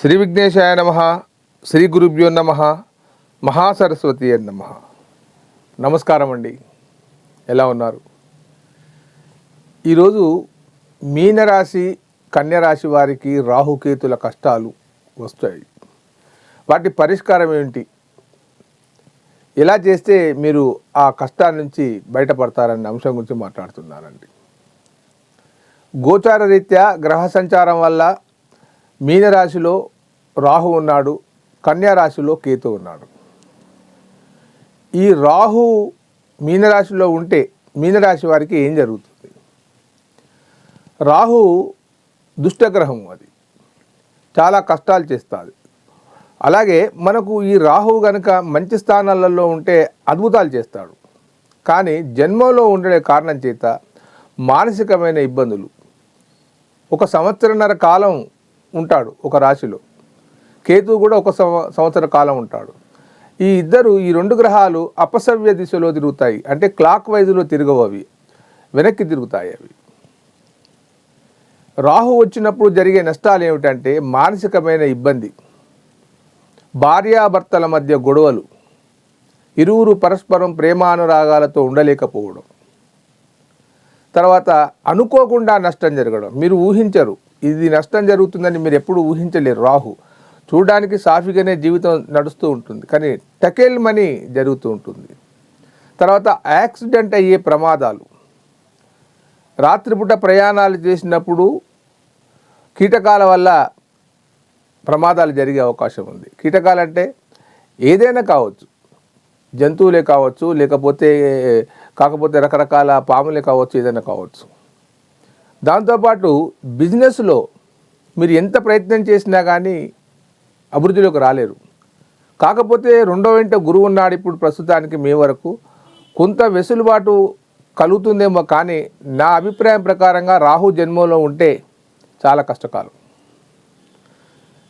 శ్రీ విఘ్నేశాయ నమ శ్రీ గురుభ్యో నమ మహాసరస్వతి నమ. నమస్కారం అండి. ఎలా ఉన్నారు? ఈరోజు మీనరాశి కన్యరాశి వారికి రాహుకేతుల కష్టాలు వస్తాయి. వాటి పరిష్కారం ఏమిటి? ఎలా చేస్తే మీరు ఆ కష్టాల నుంచి బయటపడతారనే అంశం గురించి మాట్లాడుతున్నానండి. గోచార రీత్యా గ్రహ సంచారం వల్ల మీనరాశిలో రాహు ఉన్నాడు కన్యారాశిలో కేతు ఉన్నాడు. ఈ రాహు మీనరాశిలో ఉంటే మీనరాశి వారికి ఏం జరుగుతుంది? రాహు దుష్టగ్రహం అది. చాలా కష్టాలు చేస్తుంది. అలాగే మనకు ఈ రాహు గనుక మంచి స్థానాలలో ఉంటే అద్భుతాలు చేస్తాడు. కానీ జన్మలో ఉండే కారణం చేత మానసికమైన ఇబ్బందులు. ఒక సంవత్సరన్నర కాలం ఉంటాడు ఒక రాశిలో. కేతు కూడా ఒక సంవ- సంవత్సర కాలం ఉంటాడు. ఈ ఇద్దరు ఈ రెండు గ్రహాలు అపసవ్య దిశలో తిరుగుతాయి. అంటే క్లాక్ వైజ్లో తిరగవు అవి వెనక్కి తిరుగుతాయి అవి. రాహు వచ్చినప్పుడు జరిగే నష్టాలు ఏమిటంటే మానసికమైన ఇబ్బంది. భార్యాభర్తల మధ్య గొడవలు. ఇరువురు పరస్పరం ప్రేమానురాగాలతో ఉండలేకపోవడం. తర్వాత అనుకోకుండా నష్టం జరగడం. మీరు ఊహించరు. ఇది నష్టం జరుగుతుందని మీరు ఎప్పుడు ఊహించలేరు. రాహు. చూడడానికి సాఫీగానే జీవితం నడుస్తూ ఉంటుంది. కానీ టకేల్ మనీ జరుగుతూ ఉంటుంది. తర్వాత యాక్సిడెంట్ అయ్యే ప్రమాదాలు. రాత్రిపూట ప్రయాణాలు చేసినప్పుడు కీటకాల వల్ల ప్రమాదాలు జరిగే అవకాశం ఉంది. కీటకాలు అంటే ఏదైనా కావచ్చు. జంతువులే కావచ్చు లేకపోతే కాకపోతే రకరకాల పాములే కావచ్చు ఏదైనా కావచ్చు. దాంతోపాటు బిజినెస్లో మీరు ఎంత ప్రయత్నం చేసినా కానీ అభివృద్ధిలోకి రాలేరు. కాకపోతే రెండో వెంట గురువు ఉన్నాడు ఇప్పుడు ప్రస్తుతానికి మీ వరకు. కొంత వెసులుబాటు కలుగుతుందేమో కానీ నా అభిప్రాయం ప్రకారంగా రాహు జన్మంలో ఉంటే చాలా కష్టకాలం.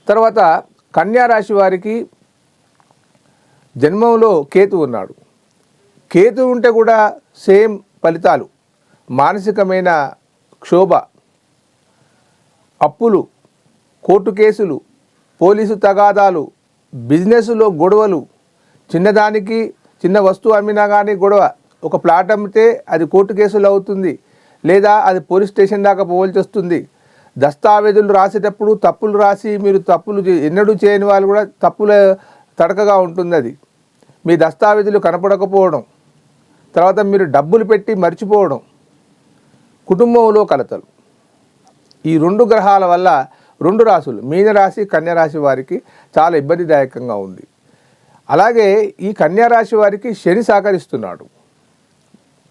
తర్వాత కన్యా రాశి వారికి జన్మంలో కేతు ఉన్నాడు. కేతు ఉంటే కూడా సేమ్ ఫలితాలు. మానసికమైన క్షోభ అప్పులు కోర్టు కేసులు పోలీసు తగాదాలు బిజినెస్లో గొడవలు. చిన్నదానికి చిన్న వస్తువు అమ్మినా కానీ గొడవ. ఒక ప్లాట్ అమ్మితే అది కోర్టు కేసులు అవుతుంది. లేదా అది పోలీస్ స్టేషన్ దాకా పోవాల్సి వస్తుంది. దస్తావేజులు రాసేటప్పుడు తప్పులు రాసి మీరు తప్పులు చే- ఎన్నడూ చేయని వాళ్ళు కూడా తప్పుల తడకగా ఉంటుంది అది మీ దస్తావేజులు కనపడకపోవడం. తర్వాత మీరు డబ్బులు పెట్టి మర్చిపోవడం. కుటుంబంలో కలతలు. ఈ రెండు గ్రహాల వల్ల రెండు రాశులు మీనరాశి కన్యరాశి వారికి చాలా ఇబ్బందిదాయకంగా ఉంది. అలాగే ఈ కన్యారాశి వారికి శని సహకరిస్తున్నాడు.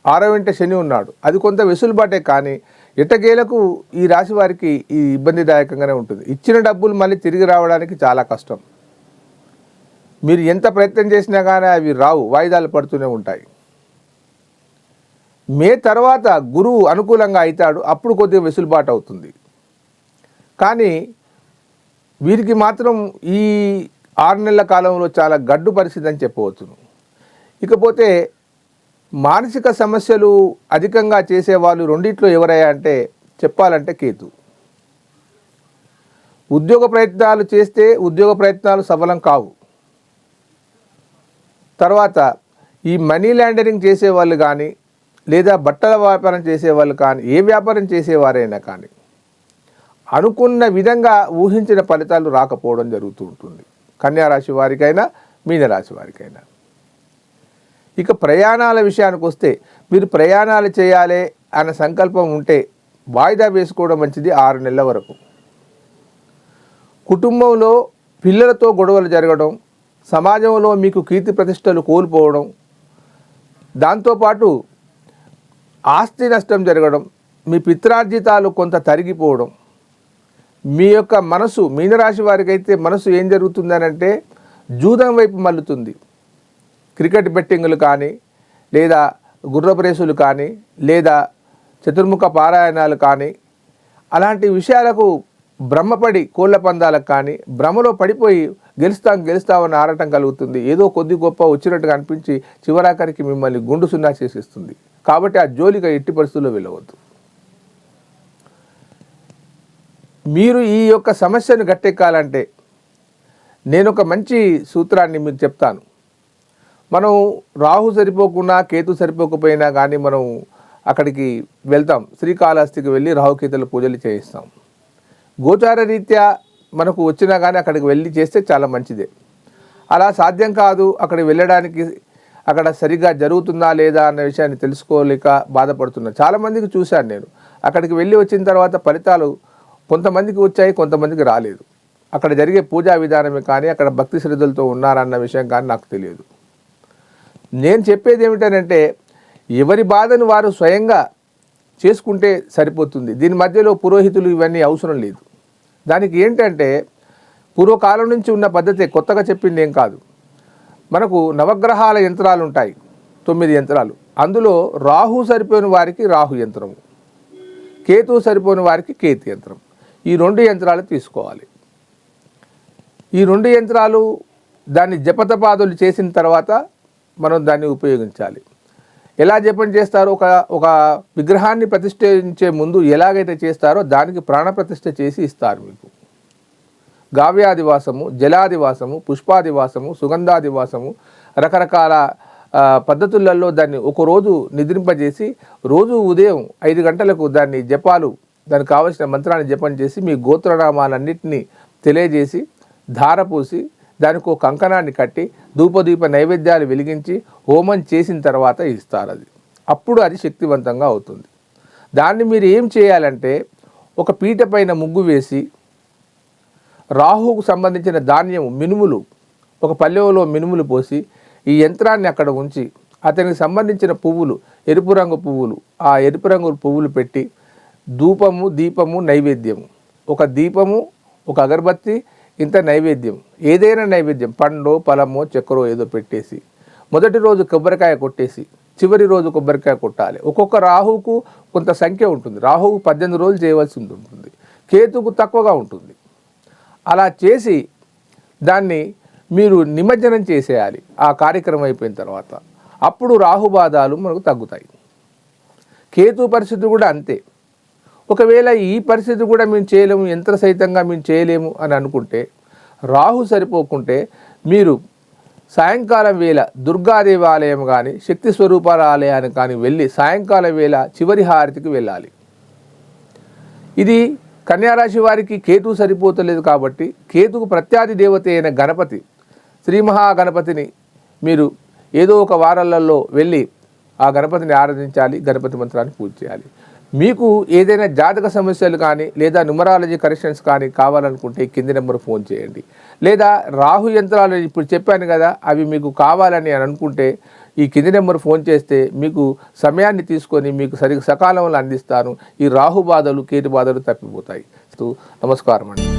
ఆరో వెంట శని ఉన్నాడు. అది కొంత వెసులుబాటే కానీ ఎట్టకేలకు ఈ రాశి వారికి ఈ ఇబ్బందిదాయకంగానే ఉంటుంది. ఇచ్చిన డబ్బులు మళ్ళీ తిరిగి రావడానికి చాలా కష్టం. మీరు ఎంత ప్రయత్నం చేసినా కానీ అవి రావు వాయిదాలు పడుతూనే ఉంటాయి. మే తర్వాత గురువు అనుకూలంగా అవుతాడు అప్పుడు కొద్దిగా వెసులుబాటు అవుతుంది. కానీ వీరికి మాత్రం ఈ ఆరు నెలల కాలంలో చాలా గడ్డు పరిస్థితి అని చెప్పవచ్చును ఇకపోతే మానసిక సమస్యలు అధికంగా చేసేవాళ్ళు రెండిట్లో ఎవరయ్యా అంటే చెప్పాలంటే కేతు. ఉద్యోగ ప్రయత్నాలు చేస్తే ఉద్యోగ ప్రయత్నాలు సఫలం కావు. తర్వాత ఈ మనీ లాండరింగ్ చేసేవాళ్ళు కానీ లేదా బట్టల వ్యాపారం చేసేవాళ్ళు కానీ ఏ వ్యాపారం చేసేవారైనా కానీ అనుకున్న విధంగా ఊహించిన ఫలితాలు రాకపోవడం జరుగుతూ ఉంటుంది. కన్యారాశి వారికైనా మీనరాశి వారికైనా. ఇక ప్రయాణాల విషయానికి వస్తే మీరు ప్రయాణాలు చేయాలి అన్న సంకల్పం ఉంటే వాయిదా వేసుకోవడం మంచిది ఆరు నెలల వరకు. కుటుంబంలో పిల్లలతో గొడవలు జరగడం సమాజంలో మీకు కీర్తి ప్రతిష్టలు కోల్పోవడం దాంతోపాటు ఆస్తి నష్టం జరగడం మీ పిత్రార్జితాలు కొంత తరిగిపోవడం మీ యొక్క మనసు మీనరాశి వారికి అయితే మనసు ఏం జరుగుతుందనంటే జూదం వైపు మల్లుతుంది. క్రికెట్ బెట్టింగులు కానీ లేదా గుర్రపు రేసులు కానీ లేదా చతుర్ముఖ పారాయణాలు కానీ అలాంటి విషయాలకు భ్రమపడి కోళ్ళ పందాలకు కానీ భ్రమలో పడిపోయి గెలుస్తాం గెలుస్తామని ఆడటం కలుగుతుంది. ఏదో కొద్ది గొప్ప వచ్చినట్టుగా అనిపించి చివరాఖరికి మిమ్మల్ని గుండు సున్నా చేసేస్తుంది. కాబట్టి ఆ జోలిగా ఎట్టి పరిస్థితుల్లో వెళ్ళవద్దు మీరు ఈ యొక్క సమస్యను గట్టెక్కాలంటే నేను ఒక మంచి సూత్రాన్ని మీకు చెప్తాను. మనం రాహు సరిపోకుండా కేతు సరిపోకపోయినా కానీ మనం అక్కడికి వెళ్తాం. శ్రీకాళహస్తికి వెళ్ళి రాహుకేతుల పూజలు చేయిస్తాం. గోచార రీత్యా మనకు వచ్చినా కానీ అక్కడికి వెళ్ళి చేస్తే చాలా మంచిదే. అలా సాధ్యం కాదు అక్కడికి వెళ్ళడానికి అక్కడ సరిగా జరుగుతుందా లేదా అన్న విషయాన్ని తెలుసుకోలేక బాధపడుతున్నా. చాలామందికి చూశాను నేను. అక్కడికి వెళ్ళి వచ్చిన తర్వాత ఫలితాలు కొంతమందికి వచ్చాయి కొంతమందికి రాలేదు. అక్కడ జరిగే పూజా విధానమే కానీ అక్కడ భక్తి శ్రద్ధలతో ఉన్నారన్న విషయం కానీ నాకు తెలియదు. నేను చెప్పేది ఏమిటనంటే ఎవరి బాధను వారు స్వయంగా చేసుకుంటే సరిపోతుంది. దీని మధ్యలో పురోహితులు ఇవన్నీ అవసరం లేదు. దానికి ఏంటంటే పూర్వకాలం నుంచి ఉన్న పద్ధతి కొత్తగా చెప్పింది ఏం కాదు. మనకు నవగ్రహాల యంత్రాలు ఉంటాయి తొమ్మిది యంత్రాలు. అందులో రాహు సరిపోయిన వారికి రాహు యంత్రము కేతు సరిపోయిన వారికి కేతు యంత్రం ఈ రెండు యంత్రాలు తీసుకోవాలి. ఈ రెండు యంత్రాలు దాన్ని జపతపాదులు చేసిన తర్వాత మనం దాన్ని ఉపయోగించాలి. ఎలా జపం చేస్తారో ఒక ఒక విగ్రహాన్ని ప్రతిష్ఠించే ముందు ఎలాగైతే చేస్తారో దానికి ప్రాణప్రతిష్ఠ చేసి ఇస్తారు మీకు. గావ్యాదివాసము జలాదివాసము పుష్పాదివాసము సుగంధాదివాసము రకరకాల పద్ధతులలో దాన్ని ఒకరోజు నిద్రింపజేసి రోజు ఉదయం ఐదు గంటలకు దాన్ని జపాలు దానికి కావలసిన మంత్రాన్ని జపం చేసి మీ గోత్రనామాలన్నింటినీ తెలియజేసి ధార పూసి దానికి ఒక కంకణాన్ని కట్టి ధూపదీప నైవేద్యాలు వెలిగించి హోమం చేసిన తర్వాత ఇస్తారు అది. అప్పుడు అది శక్తివంతంగా అవుతుంది. దాన్ని మీరు ఏం చేయాలంటే ఒక పీట పైన ముగ్గు వేసి రాహుకు సంబంధించిన ధాన్యం మినుములు ఒక పల్లెలో మినుములు పోసి ఈ యంత్రాన్ని అక్కడ ఉంచి అతనికి సంబంధించిన పువ్వులు ఎరుపు రంగు పువ్వులు ఆ ఎరుపు రంగు పువ్వులు పెట్టి ధూపము దీపము నైవేద్యము. ఒక దీపము ఒక అగరబత్తి ఇంత నైవేద్యం. ఏదైనా నైవేద్యం పండు పలమో చక్కెరో ఏదో పెట్టేసి. మొదటి రోజు కొబ్బరికాయ కొట్టేసి చివరి రోజు కొబ్బరికాయ కొట్టాలి. ఒక్కొక్క రాహువుకు కొంత సంఖ్య ఉంటుంది. రాహువు పద్దెనిమిది రోజులు చేయవలసి ఉంటుంది. కేతుకు తక్కువగా ఉంటుంది. అలా చేసి దాన్ని మీరు నిమజ్జనం చేసేయాలి. ఆ కార్యక్రమం అయిపోయిన తర్వాత. అప్పుడు రాహుబాధాలు మనకు తగ్గుతాయి. కేతు పరిస్థితి కూడా అంతే. ఒకవేళ ఈ పరిస్థితి కూడా మేము చేయలేము యంత్ర సహితంగా మేము చేయలేము అని అనుకుంటే రాహు సరిపోకుంటే మీరు సాయంకాలం వేళ దుర్గా దేవాలయం కానీ శక్తి స్వరూపాల ఆలయానికి కానీ వెళ్ళి సాయంకాలం వేళ చివరి హారతికి వెళ్ళాలి. ఇది కన్యారాశి వారికి కేతు సరిపోతలేదు కాబట్టి కేతుకు ప్రత్యాది దేవత అయిన గణపతి శ్రీ మహాగణపతిని మీరు ఏదో ఒక వారాలలో వెళ్ళి ఆ గణపతిని ఆరాధించాలి గణపతి మంత్రాన్ని పూజ చేయాలి. మీకు ఏదైనా జాతక సమస్యలు కానీ లేదా న్యూమరాలజీ కరెక్షన్స్ కానీ కావాలనుకుంటే కింది నెంబర్ ఫోన్ చేయండి. లేదా రాహు యంత్రాలు ఇప్పుడు చెప్పాను కదా అవి మీకు కావాలని అని అనుకుంటే ఈ కింది నెంబర్ ఫోన్ చేస్తే మీకు సమయాన్ని తీసుకొని మీకు సరిగ్గా సకాలంలో అందిస్తాను. ఈ రాహు బాధలు కేటు బాధలు తప్పిపోతాయి. నమస్కారం అండి.